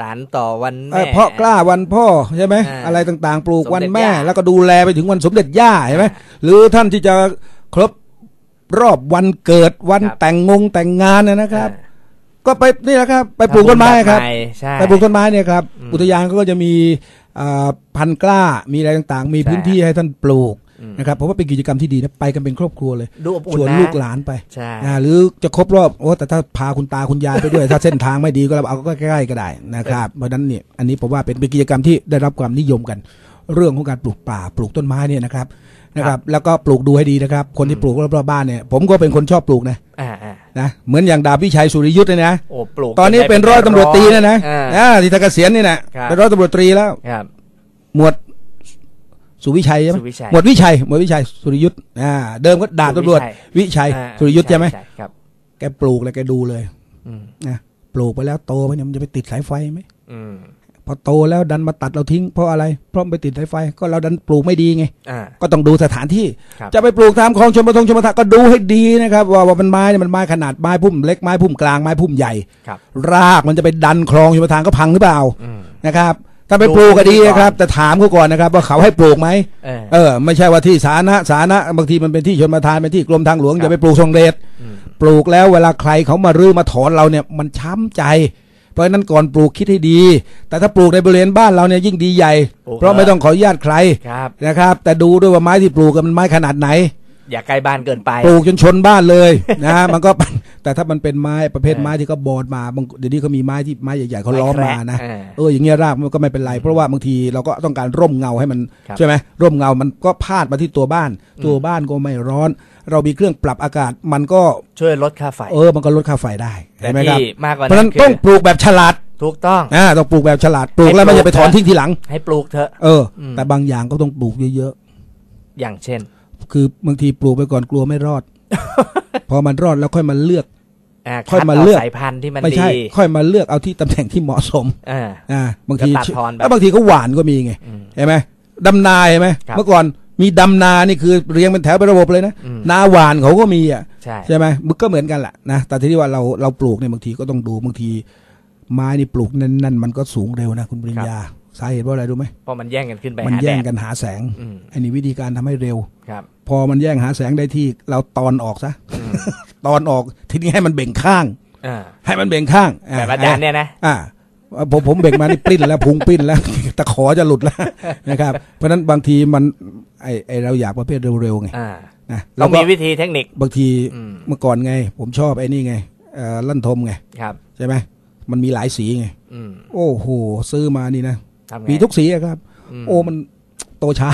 สารต่อวันเอ่แม่อเพราะกล้าวันพ่อใช่ไหมอ่าอะไรต่างๆ ปลูกสมเด็จวันแม่ย่าแล้วก็ดูแลไปถึงวันสมเด็จย่าใช่ไหมหรือท่านที่จะครบรอบวันเกิดวันครับแต่งงงแต่งงานเนยนะครับอ่าก็ไปนี่แหละครับ ไปปลูกต้นไม้ครับทำญแใหใช่ไปปลูกต้นไม้เนี่ยครับอืมอุทยานก็จะมีอ่าพันธุ์กล้ามีอะไรต่างๆ มีใช่พื้นที่ให้ท่านปลูกอืม นะครับเพราะว่าเป็นกิจกรรมที่ดีนะไปกันเป็นครอบครัวเลยดูอบอุ่ชนวนนะลูกหลานไปใช่อ่าหรือจะครบรอบโอ้แต่ถ้าพาคุณตาคุณยายไปด้วย ถ้าเส้นทางไม่ดีก็เราเอาก็ใกล้ๆก็ได้นะครับเพราะฉะนั้นเนี่ยอันนี้ผมว่าเป็นเป็นกิจกรรมที่ได้รับความนิยมกัน เรื่องของการปลูกป่าปลูกต้นไม้เนี่ยนะครับนะครับแล้วก็ปลูกดูให้ดีนะครับ คนที่ปลูกรอบๆบ้านเนี่ยผมก็เป็นคนชอบปลูกนะอ่าอ่านะเหมือนอย่างดาบวิชัยสุริยุทธ์เนี่ยนะโอ้ปลูกตอนนี้เป็นร้อยตำรวจตรีนะนะอ่าอ่าที่ทางเกษียณนี่นะครับเป็นร้อยตำรวจตรีแล้วครับหมวด สุวิชัยใช่ไหมสุวิชัย หมวดวิชัย หมวดวิชัย สุริยุทธ์อ่า เดิมก็ดาบตำรวจ วิชัย อ่าสุริยุทธ์ใช่ไหม ครับ แกปลูกแล้วแกดูเลยอืมนะ ปลูกไปแล้วโตไปเนี่ยมันจะไปติดสายไฟไหม อืมพอโตแล้วดันมาตัดเราทิ้งเพราะอะไร เพราะมันไปติดสายไฟ ก็เราดันปลูกไม่ดีไง อ่า ก็ต้องดูสถานที่ ครับ จะไปปลูกตามคลองชมประทงชมประทานก็ดูให้ดีนะครับว่าว่ามันไม้เนี่ยมันไม้ขนาดไม้พุ่มเล็กไม้พุ่มกลางไม้พุ่มใหญ่ ครับ รากมันจะไปดันคลองชมประทานก็พังหรือเปล่าอืมนะครับ ถ้าไปปลูกก็ดีนะครับ แต่ถามเขาก่อนนะครับ ว่าเขาให้ปลูกไหมเออเออ ไม่ใช่ว่าที่สาธารณะสาธารณะบางทีมันเป็นที่ชนประทานเป็นที่กรมทางหลวงครับอย่าไปปลูกทรงเดชอืมปลูกแล้วเวลาใครเขามารื้อมาถอนเราเนี่ยมันช้ำใจ เพราะฉะนั้นก่อนปลูกคิดให้ดี แต่ถ้าปลูกในบริเวณบ้านเราเนี่ยยิ่งดีใหญ่ปลูกเพราะไม่ต้องขออนุญาตใครครับนะครับ แต่ดูด้วยว่าไม้ที่ปลูกกันมันไม้ขนาดไหนอย่าใกล้บ้านเกินไป ปลูกจนชนบ้านเลยนะมันก็ แต่ถ้ามันเป็นไม้ประเภทไม้ที่เขาบอดมาบางเดี๋ยวนี้เขามีไม้ที่ไม้ใหญ่ๆเขาล้อมมานะไม้แคระเอออย่างเงี้ยรากมันก็ไม่เป็นไร เพราะว่าบางทีเราก็ต้องการร่มเงาให้มันครับใช่ไหมร่มเงามันก็พาดมาที่ตัวบ้าน ตัวบ้านก็ไม่ร้อน เรามีเครื่องปรับอากาศมันก็ช่วยลดค่าไฟ เออมันก็ลดค่าไฟได้แต่เห็นไหมครับที่มากกว่าเพราะฉะนั้นั้นนคืต้องปลูกแบบฉลาดถูกต้องอ่าต้องปลูกแบบฉลาดปลูกให้แล้วไม่ปลูกอย่าไปถอนนะทิ้งทีหลัง ให้ปลูกเถอะเอออมแต่บางอย่างก็ต้องปลูกเยอะอย่างเช่นๆคือบางทีปลูกไปก่อนกลัวไม่รอด พอมันรอดแล้วค่อยมาเลือกอ่าค่อยคัดมาเอาเลือกสายพันธุ์ที่มันไม่ดีใช่ ค่อยมาเลือกเอาที่ตำแหน่งที่เหมาะสมอ่าอ่าบางทีก็ตัดทอนไปแล้วบางทีก็หวานก็มีไงอืมเห็นไหมดำนาเห็นไหมครับเมื่อก่อนมีดำนานี่คือเรียงเป็นแถวเป็นระบบเลยนะอืมนาหวานเขาก็มีอะใช่ใช่ไหมมันก็เหมือนกันแหละนะแต่ทีนี้ว่าเราเราปลูกเนี่ยบางทีก็ต้องดูบางที ไม้นี่ปลูกนั่นๆมันก็สูงเร็วนะคุณปริญญา สาเหตุเพราะอะไรรู้ไหมเพราะมันแย่งกันขึ้นไปมันหาแย่งดดกันหาแสงอืมอันนี้วิธีการทำให้เร็วครับ พอมันแย่งหาแสงได้ที่เราตอนออกซะอืมตอนออกทีนี้ให้มันเบ่งข้างอ่าให้มันเบ่งข้างแบบอาจารย์เนี่ยนะอ่าผมผมเบ่งมานี่ปลิ้นแล้วพุงปลิ้นแล้วตะขอจะหลุดแล้วนะครับ เพราะฉะนั้นบางทีมันไอไอเราอยากประเภทเร็วๆไงอ่านะเราก็มีวิธีเทคนิคบางทีอืมเมื่อก่อนไง ผมชอบไอ้นี่ไงเอ่อลั่นทมไงครับใช่ไหมมันมีหลายสีไงอืมโอ้โหซื้อมานี่นะ ทำไง มีทุกสีอะครับมโอ้มันโตช้า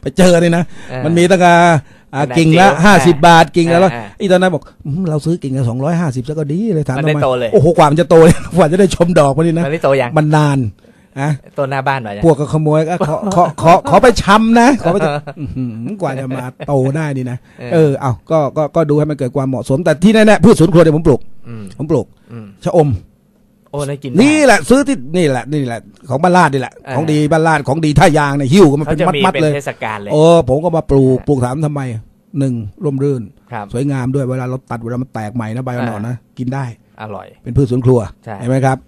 ไปเจอเลยนะ เออ มันมีตั้งแต่อ่าขนาดกิ่งละจิ๋วห้าสิบบาทกิ่งละร้อยอ่าไอ้ตอนนั้นบอกอืมเราซื้อกิ่งละสองร้อยห้าสิบซะก็ดีเลยถามมันทำได้ไมโตเลย โอ้โหกว่ามันจะโตเลย กว่าจะได้ชมดอกมันนี่นะ มันนี่โตยังมันนานอะโตหน้าบ้านหน่อยนะ พวกก็ขโมยก็ขอขอขอขอไปชำนะขอไปชำอื้อหือกว่าจะมาโตได้นี่นะเออ เออเอาก็ก็ก็ดูให้มันเกิดความเหมาะสม แต่ที่แน่ๆพืชสวนครัวเนี่ยผมปลูก อืมผมปลูกอืมชะอมโอ้ได้กิน นี่แหละซื้อที่นี่แหละนี่แหละของบ้านลาดนี่แหละอ่าของดีบ้านลาดของดีท่ายางเนี่ยหิ้วกันมาเขาเป็นจะมีมัดเป็นๆเลยเทศกาลเลยโอ้ผมก็มาปลูกปลูกถามทำไมหนึ่งร่มรื่นครับสวยงามด้วยเวลาเราตัดเวลามันแตกใหม่นะใบอ่อนๆนะกินได้อร่อย เป็นพืชสวนครัวใช่เห็นไหมครับ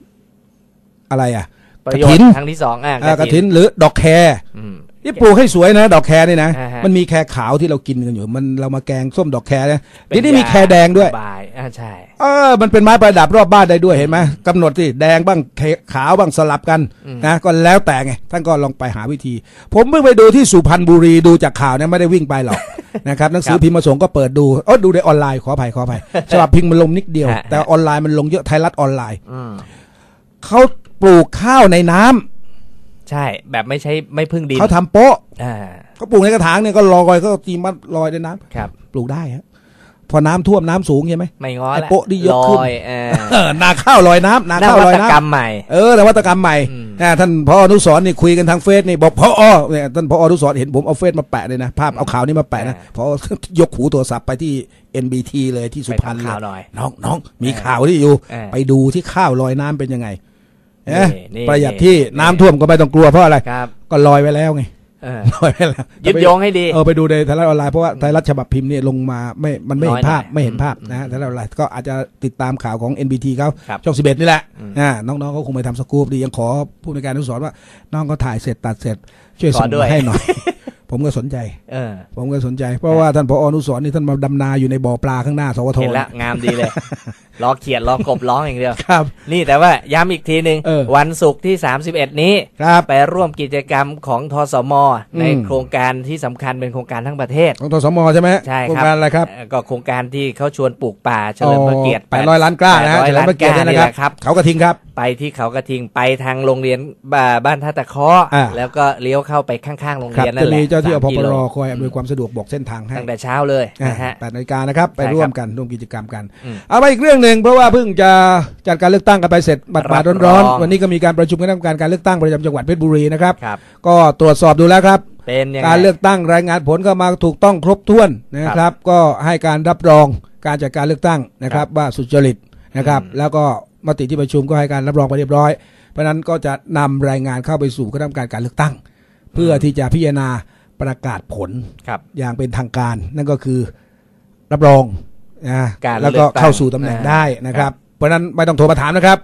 อะไรอะประโยชกฐินน์ครั้งที่สองอะอ่ากระถินหรือดอกแครอืม นี่ปลูกให้สวยนะ ดอกแครนี่นะ อ่าฮะ มันมีแครขาวที่เรากินกันอยู่ มันเรามาแกงส้มดอกแครนะเป็ทีนี้มีแครแดงด้วย บายอ่าใช่ เออ มันเป็นไม้ประดับรอบบ้านได้ด้วยเห็นไหมกำหนดที่แดงบ้างเขขาวบ้างสลับกันอืมนะก็แล้วแต่ไง ท่านก็ลองไปหาวิธี ผมเพิ่งไปดูที่สุพรรณบุรีดูจากข่าวเนี่ยไม่ได้วิ่งไปหรอก นะครับหนังสือพิมพ์มาส่งก็เปิดดูเออดูในออนไลน์ขออภัยขออภัยฉบับพิมพ์มันลงนิดเดียวแต่ออนไลน์มันลงเยอะไทยรัฐออนไลน์ อืม เขาปลูกข้าวในน้ำ ใช่ แบบไม่ใช้ไม่พึ่งดินเขาทำโป๊ะอ่า เขาปลูกในกระถางเนี่ยก็ลอยก็ตีมัดลอยในน้ำครับปลูกได้ฮะพอน้ำท่วมน้ำสูงใช่ไหม ไม่ง้อไอ้ละโป๊ะนี่ยกขึ้น ลอยเออเออนาข้าวลอยน้ำนาข้าวลอยนวัตน้ำ กรรมใหม่ เออนวัตกรรมใหม่อืม นะท่านพออนุสรณ์นี่คุยกันทางเฟซนี่บอกพอเนี่ยท่านพออนุสรณ์เห็นผมเอาเฟซมาแปะเลยนะภาพเอาข่าวนี้มาแปะนะพอยกหูโทรศัพท์ไปที่ NBT เลยที่สุพรรณไปเลทำข่าวยหน่อย น้องน้องมีข่าวที่อยู่ เออ ไปดูที่ข้าวลอยน้ำเป็นยังไง นี่เอ๊ะนี่ประหยัดที่นี่น้ำท่วมก็ไม่ต้องกลัวเพราะอะไร ครับ ก็ลอยไว้แล้วไงเออน้อยไปแล้วยึดโยงให้ดี เออไปดูในไทยรัฐออนไลน์เพราะว่าไทยรัฐฉบับพิมพ์เนี่ยลงมาไม่มันไม่เห็นน้อยหน่อยภาพไม่เห็นภาพอืมนะฮะไทยรัฐออนไลน์ก็อาจจะติดตามข่าวของ NBT เขาครับช่อง 11 นี่แหละอืมอ่าน้องๆเขาคงไปทำสกู๊ปดียังขอผู้ในวยการอนุสรณ์ว่า น้องก็ถ่ายเสร็จตัดเสร็จ ช่วยส่งขอด้วย มาให้หน่อย ผมก็สนใจ เออ ผมก็สนใจ เพราะว่าท่านผออนุสรณ์นี่ท่านมาดำนาอยู่ในบ่อปลาข้างหน้าสวทเห็นแล้วงามดีเลยรอเขียดรอกบร้องอย่างเดียวครับ นี่แต่ว่าย้ำอีกทีหนึ่งเออวันศุกร์ที่ 31 นี้ครับไปร่วมกิจกรรมของทสม ในอืมโครงการที่สำคัญเป็นโครงการทั้งประเทศ ของทสมใช่ไหมใช่โครงครับการอะไรครับเอ่อก็โครงการที่เขาชวนปลูกป่าเฉลิมพระเกียรติแปดร้อยล้านกล้านะฮะ800เฉลิมพระเกียรติล้านเนี่ยกล้านะครับนี่แหละครับ เขากระทิงครับ ไปที่เขากระทิงไปทางโรงเรียนบ้าบ้านท่าตะเคาะอ่าแล้วก็เลี้ยวเข้าไปข้างๆโรงครับเรียนนั่จะนแหละมีเจ้าที่อสมพกิปโลรคอยอำนวยความสะดวกบอกเส้นทางให้ตั้งแต่เช้าเลยนะฮะแปดนาฬิกานะครับไปใช่ครับร่วมกันร่วมกิจกรรมกันอืมเอาไปอีกเรื่องหนึ่งเพราะว่าเพิ่งจะจัดการเลือกตั้งกันไปเสร็จบัดรับาบดรร้อองนๆวันนี้ก็มีการประชุมคณะกรรมการการเลือกตั้งประจำจังหวัดเพชรบุรีนะครับครับก็ตรวจสอบดูแล้วครับเป็นยังไงการเลือกตั้งรายงานผลก็มาถูกต้องครบถ้วนนะครับ ก็ให้การรับรองการจัดการเลือกตั้งนะครับว่าสุจริตนะครับอืมแล้วก็มติที่ประชุมก็ให้การรับรองไปเรียบร้อย เพราะฉะนั้นก็จะนำรายงานเข้าไปสู่คณะกรรมการการเลือกตั้ง เพื่อที่จะพิจารณา ประกาศผลครับอย่างเป็นทางการ นั่นก็คือรับรองนะการแล้วก็เลือกตั้งเข้าสู่ตำแหน่งอ่าได้นะคครัรับบเพราะฉะนั้นไม่ต้องโทรมาถามนะครับ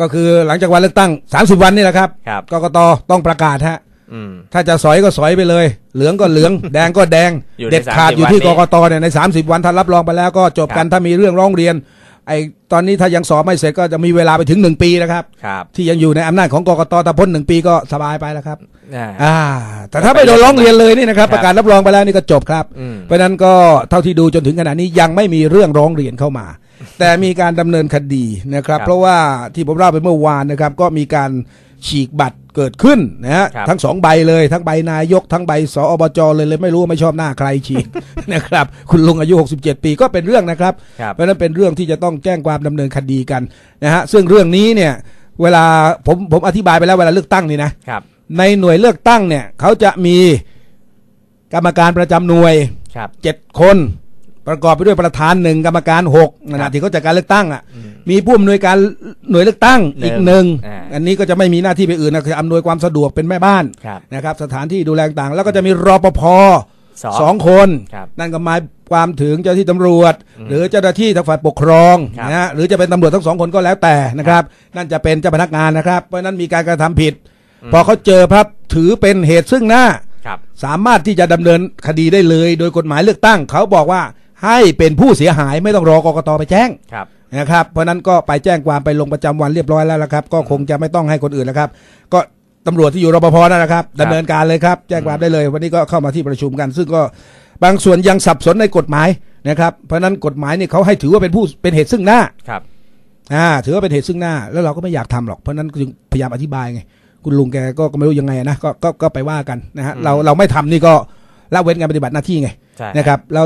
ก็คือหลังจากวันเลือกตั้ง 30 วันนี่แหละครับครับกกตต้องประกาศฮะอืมถ้าจะสอยก็สอยไปเลย เหลืองก็เหลือง แดงก็แดงอยู่ในเด็ดขาด30อยู่ที่วันกนี้กตเนี่ยใน 30 วันถ้ารับรองไปแล้วก็จบกันครับถ้ามีเรื่องร้องเรียน ไอ้ตอนนี้ถ้ายังสอบไม่เสร็จก็จะมีเวลาไปถึง1ปีนะครับ ครับ ที่ยังอยู่ในอำนาจของกกตถ้าพ้นหนึ่งปีก็สบายไปแล้วครับ อ่าอ่าแต่ถ้าไม่โดนร้องเรียนเลยนี่นะครับครับ ประกาศรับรองไปแล้วนี่ก็จบครับอืมเพราะฉะนั้นก็เท่าที่ดูจนถึงขณะนี้ยังไม่มีเรื่องร้องเรียนเข้ามา แต่มีการดำเนินคดีนะครับครับ เพราะว่าที่ผมเล่าไปเมื่อวานนะครับ ก็มีการ ฉีกบัตรเกิดขึ้นนะฮะครับทั้งสองใบเลยทั้งใบนายกทั้งใบสอบจเลยเลยไม่รู้ว่าไม่ชอบหน้าใครฉีกนะครับคุณลุงอายุ 67 ปีก็เป็นเรื่องนะครับครับเพราะฉะนั้นเป็นเรื่องที่จะต้องแจ้งความดำเนินคดีกันนะฮะซึ่งเรื่องนี้เนี่ยเวลาผมผมอธิบายไปแล้วเวลาเลือกตั้งนี่นะครับในหน่วยเลือกตั้งเนี่ยเขาจะมีกรรมการประจำหน่วยครับเจ็ดคน ประกอบไปด้วยประธานหนึ่งกรรมการหกนะครันะบที่เขาจัดการเลือกตั้งอะอืมมีผู้อำนวยการหน่วยเลือกตั้งหนึ่งอีกหนึ่งอ่าอันนี้ก็จะไม่มีหน้าที่ไปอื่นนะคืออำนวยความสะดวกเป็นแม่บ้านครับนะครับสถานที่ดูแลต่างๆแล้วก็จะมีรปภสองสองคนครับนั่นก็หมายความถึงเจ้าที่ตำรวจอืมหรือเจ้าหน้าที่ทางฝ่ายปกครองครับนะฮะหรือจะเป็นตำรวจทั้งสองคนก็แล้วแต่นะครับ นั่นจะเป็นเจ้าพนักงานนะครับ เพราะฉะนั้นมีการกระทำผิด พอเขาเจอพับถือเป็นเหตุซึ่งหน้าครับสามารถที่จะดำเนินคดีได้เลย โดยกฎหมายเลือกตั้งเขาบอกว่า ให้เป็นผู้เสียหายไม่ต้องรอกกตไปแจ้งครับนะครับ เพราะฉะนั้นก็ไปแจ้งความไปลงประจำวันเรียบร้อยแล้วละครับ ก็คงจะไม่ต้องให้คนอื่นแล้วครับ ก็ตำรวจที่อยู่รปภนั่นนะครับดำเนินการเลยครับแจ้งความได้เลย วันนี้ก็เข้ามาที่ประชุมกัน ซึ่งก็บางส่วนยังสับสนในกฎหมายนะครับ เพราะฉะนั้นกฎหมายนี่เขาให้ถือว่าเป็นผู้เป็นเหตุซึ่งหน้าครับอ่าถือว่าเป็นเหตุซึ่งหน้า แล้วเราก็ไม่อยากทำหรอกเพราะฉะนั้นจึงพยายามอธิบายไงคุณลุงแกก็ก็ไม่รู้ยังไงนะก็ก็ก็ไปว่ากันนะฮะอืมเราเราไม่ทำนี่ก็ละเว้นการปฏิบัติหน้าที่ไงใช่นะครับแล้ว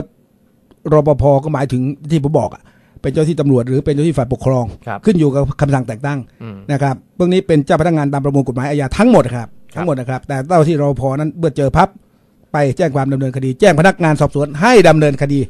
รปภก็หมายถึงที่ผมบอกอะเป็นเจ้าที่ตำรวจหรือเป็นเจ้าที่ฝ่ายปกครองครับขึ้นอยู่กับคำสั่งแต่งตั้งอืมนะครับพวกนี้เป็นเจ้าพนักงานตามประมวลกฎหมายอาญาทั้งหมดครับครับทั้งหมดนะครับ แต่เจ้าที่รปภนั้นเมื่อเจอพับไปแจ้งความดำเนินคดี แจ้งพนักงานสอบสวนให้ดำเนินคดี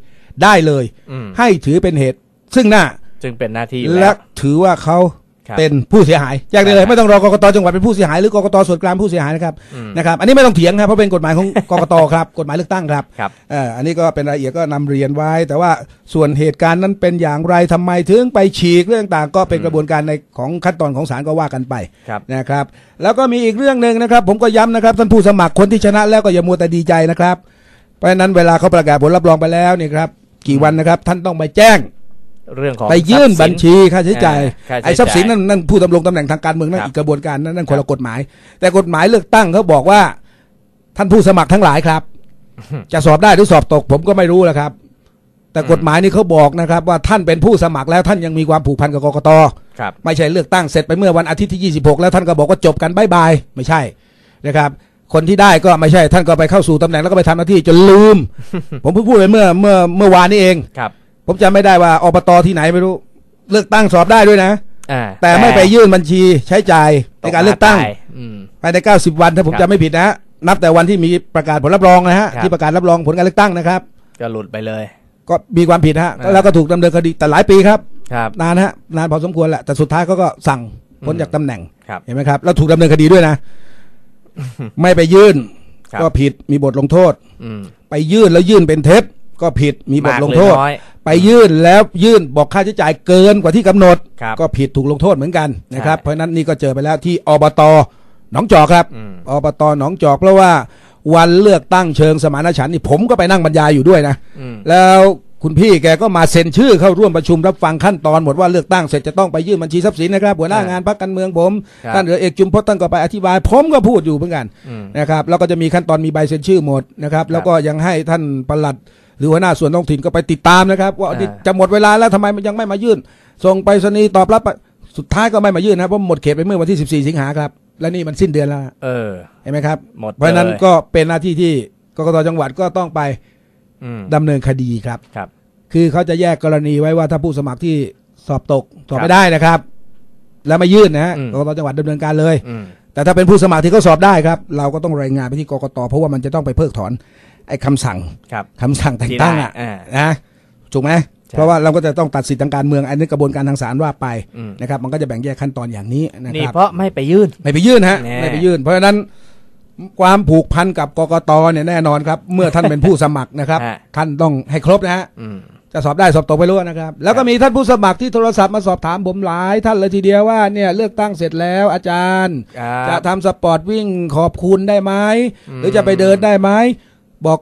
ได้เลยอืมให้ถือเป็นเหตุ ซึ่งหน้าจึงเป็นหน้าที่อยู่และแล้วถือว่าเขาครับ เป็นผู้เสียหายแจ้งได้เลยใช่ไม่ต้องรอกกตจังหวัดเป็นผู้เสียหายหรือกกตส่วนกลางผู้เสียหายนะครับอืมนะครับ อันนี้ไม่ต้องเถียงครับเพราะเป็นกฎหมายของกกตครับกฎหมายเลือกตั้งครับครับเอ่ออันนี้ก็เป็นรายละเอียดก็นำเรียนไว้ แต่ว่าส่วนเหตุการณ์นั้นเป็นอย่างไรทำไมถึงไปฉีกเรื่องต่างก็เป็นอืมกระบวนการในของขั้นตอนของศาลก็ว่ากันไปครับนะครับ แล้วก็มีอีกเรื่องหนึ่งนะครับ ผมก็ย้ำนะครับท่านผู้สมัครคนที่ชนะแล้วก็อย่ามัวแต่ดีใจนะครับ เพราะฉะนั้นเวลาเขาประกาศผลรับรองไปแล้วเนี่ยครับกี่วันนะครับท่านต้องไปแจ้ง เรื่องของไปยื่นทรัพย์สิบัญชีค่าใช้จ่ายเออค่าใช้จ่ายไอ้ทรัพย์สินนั่นนั่นผู้ดำรงตำแหน่งทางการเมืองนั่นครับอีกกระบวนการนั่นนั่นคนละกฎหมาย แต่กฎหมายเลือกตั้งเขาบอกว่า ท่านผู้สมัครทั้งหลายครับ จะสอบได้หรือสอบตก ผมก็ไม่รู้แหละครับ แต่กฎหมายนี่เขาบอกนะครับ ว่าท่านเป็นผู้สมัครแล้วท่านยังมีความผูกพันกับกกตครับไม่ใช่เลือกตั้งเสร็จไปเมื่อวันอาทิตย์ที่ 26 แล้วท่านก็บอกว่าจบกันบายบายไม่ใช่นะครับคนที่ได้ก็ไม่ใช่ท่านก็ไปเข้าสู่ตำแหน่งแล้วก็ไปทำหน้าที่จนลืม ผมเพิ่งพูดไปเมื่อเมื่อเมื่อวานนี้เองครับ ผมจำไม่ได้ว่าอบตที่ไหนไม่รู้ เลือกตั้งสอบได้ด้วยนะอ่าแต่ไม่ไปยื่นบัญชีใช้จ่ายในการเลือกตั้งตายอืมภายใน 90 วันถ้าผมครับจำไม่ผิดนะ นับแต่วันที่มีประกาศผลรับรองนะฮะครับที่ประกาศรับรองผลการเลือกตั้งนะครับก็หลุดไปเลย ก็มีความผิดฮะอ่าแล้วก็ถูกดำเนินคดีแต่หลายปีครับครับนานฮะนานพอสมควรแหละแต่สุดท้ายเขาก็สั่งพ้นอืมจากตำแหน่งครับเห็นไหมครับแล้วถูกดำเนินคดีด้วยนะ ไม่ไปยื่นครับก็ผิดมีบทลงโทษอืมไปยื่นแล้วยื่นเป็นเท็จ ก็ผิดมีบทลงโทษมากหรือน้อยไปยื่นแล้วยื่นบอกค่าใช้จ่ายเกินกว่าที่กำหนดครับก็ผิดถูกลงโทษเหมือนกันนะครับใช่เพราะฉะนั้นนี่ก็เจอไปแล้วที่อบตหนองจอกครับอืมอบตหนองจอกเพราะว่าวันเลือกตั้งเชิงสมานฉันท์นี่ผมก็ไปนั่งบรรยายอยู่ด้วยนะอืมแล้วคุณพี่แกก็มาเซ็นชื่อเข้าร่วมประชุมรับฟังขั้นตอนหมดว่าเลือกตั้งเสร็จจะต้องไปยื่นบัญชีทรัพย์สินนะครับหัวหน้างานพรรคการเมืองผมครับท่านเรือเอกจุมพจน์ท่านก็ไปอธิบาย ผมก็พูดอยู่เหมือนกันอืมนะครับแล้วก็จะมีขั้นตอนมีใบเซ็นชื่อหมดนะครับแล้วก็ยังให้ท่านปลัด หรือหัวหน้าส่วนท้องถิ่นก็ไปติดตามนะครับว่าอ่านี่จะหมดเวลาแล้วทำไมมันยังไม่มายื่น ส่งไปรษณีย์ตอบรับไปสุดท้ายก็ไม่มายื่นนะเพราะหมดเขตไปเมื่อวันที่ 14 สิงหาครับ และนี่มันสิ้นเดือนแล้วเออเห็นไหมครับหมดเพราะฉะนั้นเลยก็เป็นหน้าที่ที่กกตจังหวัดก็ต้องไปอืมดำเนินคดีครับครับ คือเขาจะแยกกรณีไว้ว่าถ้าผู้สมัครที่สอบตกสอบครับไม่ได้นะครับ แล้วมายื่นนะฮะอืมกกตจังหวัดดำเนินการเลยอืมแต่ถ้าเป็นผู้สมัครที่เขาสอบได้ครับ เราก็ต้องรายงานไปที่กกตเพราะว่ามันจะต้องไปเพิกถอน ไอ้คำสั่งครับคำสั่งแต่งตั้งอะที่ได้อ่านะถูกไหมใช่เพราะว่าเราก็จะต้องตัดสิทธิทางการเมืองอันนี้กระบวนการทางศาลว่าไปอืมนะครับ มันก็จะแบ่งแยกขั้นตอนอย่างนี้นะนี่ครับเพราะไม่ไปยื่นไม่ไปยื่นฮะแน่ไม่ไปยื่น เพราะฉะนั้นความผูกพันกับกกตเนี่ยแน่นอนครับ เมื่อท่านเป็นผู้สมัครนะครับฮะท่านต้องให้ครบนะฮะอืมจะสอบได้สอบตกไปรู้นะครับ แล้วก็มีท่านผู้สมัครที่โทรศัพท์มาสอบถามผมหลายท่านเลยทีเดียวว่าเนี่ยเลือกตั้งเสร็จแล้วอาจารย์ครับจะทำสปอร์ตวิ่งขอบคุณได้ไหมอืมหรือจะไปเดินได้ไหม บอก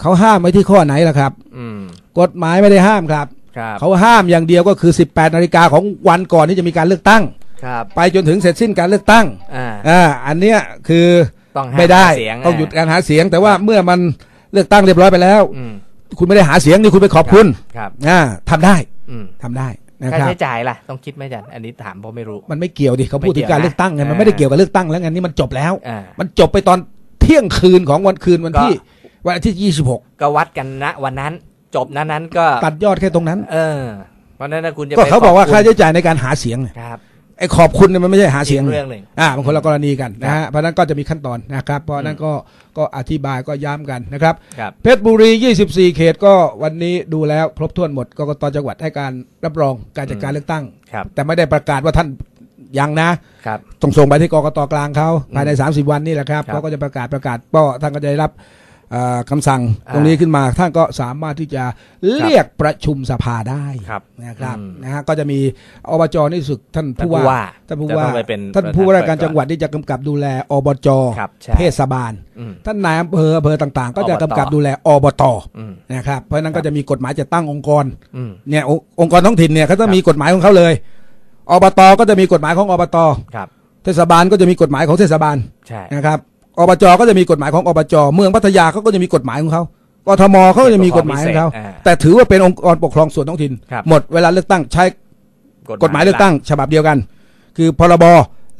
เขาห้ามไว้ที่ข้อไหนล่ะครับ อืม กฎหมายไม่ได้ห้ามครับ ครับ เขาห้ามอย่างเดียวก็คือ 18นาฬิกาของวันก่อนที่จะมีการเลือกตั้ง ครับ ไปจนถึงเสร็จสิ้นการเลือกตั้งอ่า อ่าอันเนี้ยคือต้องห้าไม่ได้เสียงต้องหยุดการหาเสียง แต่ว่าเมื่อมันเลือกตั้งเรียบร้อยไปแล้ว อืม คุณไม่ได้หาเสียงนี่คุณไปขอบคุณครับ อ่าทำได้อืม ทำได้นะค่าครับ ใช้จ่ายล่ะ ต้องคิดไหมอาจันอันนี้ถามเพราะไม่รู้ มันไม่เกี่ยวดิเขาพูดถึงการไม่เกี่ยวนะเลือกตั้งไงมันอ่าไม่ได้เกี่ยวกับเลือกตั้งแล้วไงนี่มันจบแล้ว อ่ามันจบไปตอนเที่ยงคืนของวันคืนวันที่ ก็ วันอาทิตย์ยี่สิบหกก็วัดกันณวันนั้นจบนั้นนั้นก็ตัดยอดแค่ตรงนั้น เออ เพราะฉะนั้นถ้าคุณจะก็ไปเขาบอกว่าขณค่าใช้จ่ายในการหาเสียงเนี่ยครับไอ้ขอบคุณเนี่ยมันไม่ใช่หาเสียงอีกเรื่องหนึ่งอ่ามันคนละกรณีกันนะครัฮะบเพราะฉะนั้นก็จะมีขั้นตอนนะครับ เพราะฉะนั้นก็ก็อธิบายก็ย้ำกันนะครับครับ เพชรบุรี 24 เขตก็วันนี้ดูแล้วครบถ้วนหมดกกตจังหวัดให้การรับรองการจัดการเลือกตั้งครับแต่ไม่ได้ประกาศว่าท่านยังนะครับต้องส่งไปที่กกตกลางเขาภายใน 30 วันนี่แหละครับครับเขาก็จะประกาศประกาศก็ท่านก็จะได้รับเอ่อ คำสั่งอ่าตรงนี้ขึ้นมาท่านก็สามารถที่จะเรียกประชุมสภาได้ครับนะครับอืมนะฮะก็จะมีอบจนี่สึกท่านท่านผู้ผู้ว่าว่าท่านผู้จะว่าต้องไปเป็นท่านประธานผู้ว่าราชการเปิดก่อนจังหวัดที่จะกำกับดูแลอบจครับใช่เทศบาลอืมท่านนายอำเภออำเภอต่างๆ ก็จะอบตกำกับดูแลอบตอืมนะครับเพราะฉะนั้นก็จะมีกฎหมายจะตั้งองค์กรอืมเนี่ยองค์องค์กรท้องถิ่นเนี่ยเขาต้องครับมีกฎหมายของเขาเลยอบตก็จะมีกฎหมายของอบตครับเทศบาลก็จะมีกฎหมายของเทศบาลใช่นะครับ อบจก็จะมีกฎหมายของอบจเมืองพัทยาเขาก็จะมีกฎหมายของเขากทมเขาก็จะมีกฎหมายของเขาอ่าแต่ถือว่าเป็นองค์กรปกครองส่วนท้องถิ่นครับหมดเวลาเลือกตั้งใช้กฎหมายเลือกตั้ง ฉบับเดียวกัน คือพรบ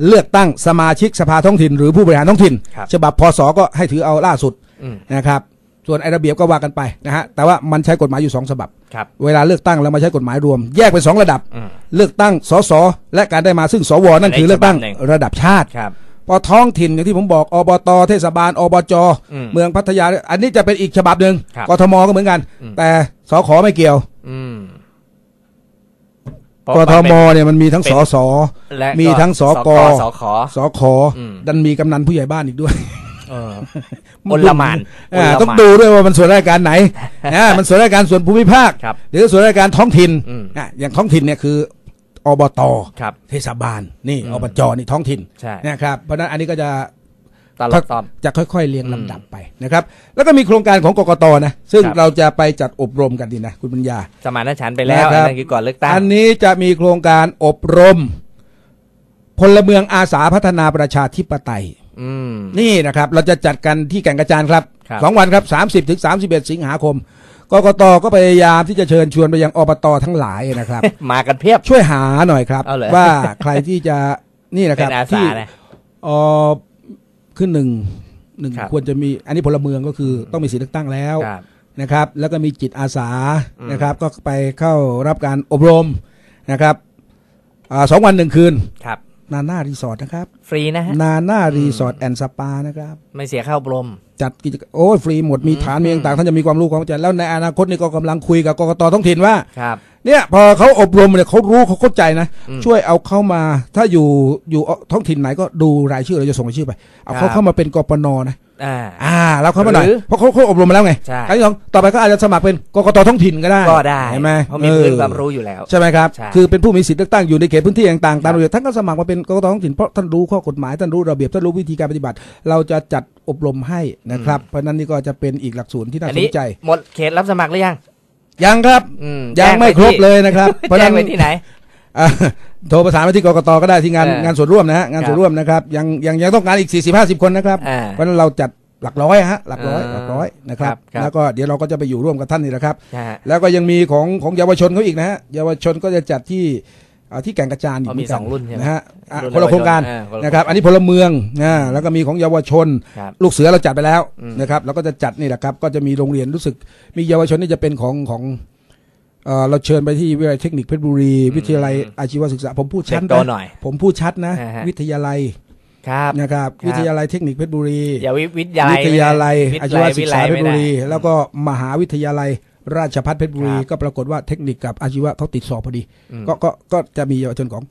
เลือกตั้งสมาชิกสภาท้องถิ่น หรือผู้บริหารท้องถิ่นครับฉบับพศก็ให้ถือเอาล่าสุดอืมนะครับส่วนไอ้ระเบียบก็ว่ากันไปนะฮะแต่ว่ามันใช้กฎหมายอยู่สองฉบับครับเวลาเลือกตั้งแล้วมาใช้กฎหมายรวม แยกเป็นสองระดับอืมเลือกตั้งสสและการได้มาซึ่งสวนั่นคือเลือกตั้งในฉบับหนึ่งระดับชาติครับ พอท้องถิ่นอย่างที่ผมบอกอบตเทศบาลอบจอืมเมืองพัทยา อันนี้จะเป็นอีกฉบับหนึ่งครับกทมก็เหมือนกันอืมแต่สขไม่เกี่ยวอืมกทมเนี่ยมันมีทั้งสสและมีทั้งสกสขสขอืมดันมีกำนันผู้ใหญ่บ้านอีกด้วยเอออลหม่านอ่าอลหม่านต้องดูด้วยว่ามันส่วนราชการไหนอ่ามันส่วนราชการส่วนภูมิภาคครับหรือส่วนราชการท้องถิ่นอืมอะอย่างท้องถิ่นเนี่ยคือ อบตครับเทศบาล นี่อืมอบจนี่ท้องถิ่นใช่ นะครับเพราะฉะนั้นอันนี้ก็จะตลอดตอบจะค่อยๆเรียงอืมลำดับไปนะครับ แล้วก็มีโครงการของกกตนะซึ่งครับ เราจะไปจัดอบรมกันดีนะคุณปัญญา สมานฉันท์ไปแล้วนะครับอันนั้นคือก่อนเลือกตั้ง อันนี้จะมีโครงการอบรม พลเมืองอาสาพัฒนาประชาธิปไตย อืม นี่นะครับ เราจะจัดกันที่แก่งกระจานครับครับ สองวันครับ 30ถึง31 สิงหาคม กกตก็พยายามที่จะเชิญชวนไปยังอบตทั้งหลายนะครับ มากันเพียบช่วยหาหน่อยครับเอาเหรอว่าใครที่จะนี่นะคเป็รับนอาสาที่นะเออขึ้นหนึ่งหนึ่งครับควรจะมีอันนี้พลเมืองก็คือต้องมีสิทธิเลือกตั้งแล้วครับนะครับ แล้วก็มีจิตอาสาอืมนะครับ ก็ไปเข้ารับการอบรมนะครับอาสองวันหนึ่งคืนครับ นาน่ารีสอร์ทนะครับ ฟรีนะฮะนาน่ารีสอร์ทแอนด์สปานะครับ ไม่เสียค่าอบรม จัดกิจกรรมโอ้ยฟรีหมดมีฐานมีต่างๆท่านจะมีความรู้ความเข้าใจแล้วในอนาคตนี่ก็กำลังคุยกับกกตท้องถิ่นว่าครับเนี่ยพอเขาอบรมเนี่ยเขารู้เขาเข้าใจนะอืมช่วยเอาเข้ามาถ้าอยู่อยู่ท้องถิ่นไหนก็ดูรายชื่อเราจะส่งรายชื่อไป เอาครัเขาบเข้ามาเป็นกปนนะ อ่าอ่าเราเข้ามาหน่อยหรือเพราะเขาเขาอบรมมาแล้วไงใช่ครั้งที่สองต่อไปก็อาจจะสมัครเป็นกกตท้องถิ่นก็ได้ก็ได้เห็นไหมเพราะมีพื้นเออความรู้อยู่แล้วใช่ไหมครับใช่คือเป็นผู้มีสิทธิ์เลือกตั้งอยู่ในเขตพื้นที่ต่างๆตามครับระเบียบท่านก็สมัครมาเป็นกกตท้องถิ่นเพราะท่านรู้ข้อกฎหมายท่านรู้ระเบียบท่านรู้วิธีการปฏิบัติ เราจะจัดอบรมให้นะครับเพราะฉะนั้นนี่ก็จะเป็นอีกหลักสูตรที่น่าอันสนี้นใจหมดเขตรับสมัครหรือยังยังครับอืมยังไม่แจ้ครบปที่เลยนะครับเพราะฉะแจ้นั้งนไปที่ไหนอ่า โทรประสานมาที่กกตก็ได้ที่งานเอองานส่วนร่วมนะฮะงานครับส่วนร่วมนะครับยังยังยังต้องการอีก 40 50 คนนะครับอ่าเพราะฉะนั้นเราจัดหลักร้อยฮะหลักร้อยอ่าหลักร้อยนะครับครับแล้วก็เดี๋ยวเราก็จะไปอยู่ร่วมกับท่านนี่แหละครับนะฮะแล้วก็ยังมีของของเยาวชนเขาอีกนะฮะเยาวชนก็จะจัดที่อ่าที่แก่งกระจานอีกอ๋อเหมีมือนกัสองรุ่นใช่ไหมนะฮะอะรุ่นคนละโครงการเยาวชนอ่าคนละนะครับโครงการอันนี้พลเมืองนะแล้วก็มีของเยาวชนครับลูกเสือเราจัดไปแล้วอืมนะครับ แล้วก็จะจัดนี่แหละครับ ก็จะมีโรงเรียนรู้สึกมีเยาวชนนี่จะเป็นของของ เอ่อเราเชิญไปที่วิทยาลัยเทคนิคเพชรบุรี วิทยาลัยอาชีวศึกษาผมพูดเช็ชัคดตัวนะหน่อยผมพูดชัดนะอ่าฮะวิทยาลัยครับนะครับครับ วิทยาลัยเทคนิคเพชรบุรีอย่าวิวิทยาลัวิยทยาลัยไม่อาได้ชีวศึกษาเพชรบุรีวิทยาลัยไม่ได้แล้วก็มหาวิทยาลัยราชภัฏเพชรบุรีครับก็ปรากฏว่าเทคนิคกับอาชีวะเขาติดสอบพอดีอืมก็ก็ก็จะมีเยาวชนของ